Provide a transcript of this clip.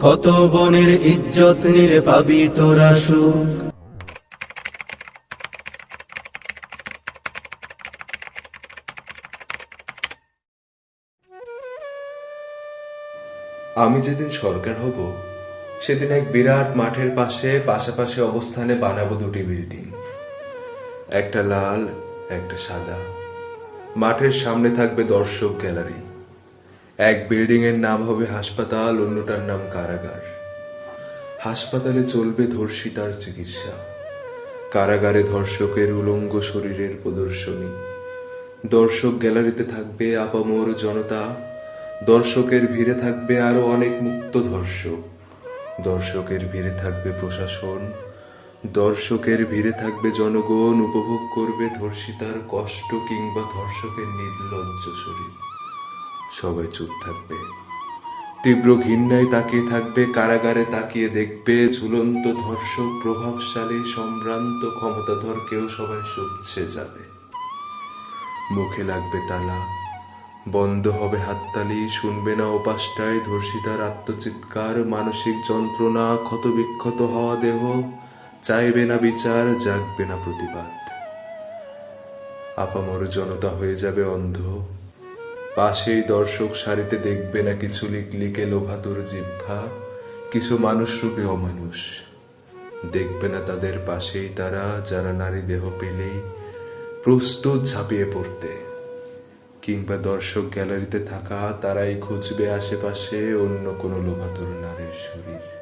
কত বনের ইজ্জত নিরে পাবি তোরা সুখ। আমি যেদিন সরকার হব, সেদিন এক বিরাট মাঠের পাশে পাশাপাশি অবস্থানে বানাবো দুটি বিল্ডিং। একটা লাল, একটা সাদা। মাঠের সামনে থাকবে দর্শক গ্যালারি। এক বিল্ডিং এর নাম হবে হাসপাতাল, অন্যটার নাম কারাগার। হাসপাতালে চলবে ধর্ষিতার চিকিৎসা। কারাগারে ধর্ষকের উলঙ্গ শরীরের প্রদর্শনী। দর্শক গ্যালারিতে থাকবে আপামোর জনতা। দর্শকের ভিড়ে থাকবে আরও অনেক মুক্ত ধর্ষক দর্শকের ভিড়ে থাকবে প্রশাসন। দর্শকের ভিড়ে থাকবে জনগণ, উপভোগ করবে ধর্ষিতার কষ্ট কিংবা ধর্ষকের নির্লজ্জ শরীর। সবাই চুপ থাকবে। তীব্র ঘৃণায় তাকিয়ে থাকবে, কারাগারে তাকিয়ে দেখবে, ঝুলন্ত ধর্ষক, প্রভাবশালী, সম্ভ্রান্ত, ক্ষমতাধর কেউ সবাই সবছে যাবে। মুখে লাগবে তালা, বন্ধ হবে হাততালি, শুনবে না ওপাশটায় ধর্ষিতার আত্মচিৎকার, মানসিক যন্ত্রণা, ক্ষতবিক্ষত হওয়া দেহ, চাইবে না বিচার, জাগবে না প্রতিবাদ। আপামর জনতা হয়ে যাবে অন্ধ। পাশেই দর্শক সারিতে দেখবে না কিছু লিকলিকে লোভাতুর জিহ্বা? কিছু মানুষ রূপে অমানুষ। দেখবে না তাদের পাশেই তারা, যারা নারী দেহ পেলেই প্রস্তুত ঝাঁপিয়ে পড়তে। কিংবা দর্শক গ্যালারিতে থাকা তারাই খুঁজবে আশেপাশে অন্য কোনো লোভাতুর নারীর শরীর।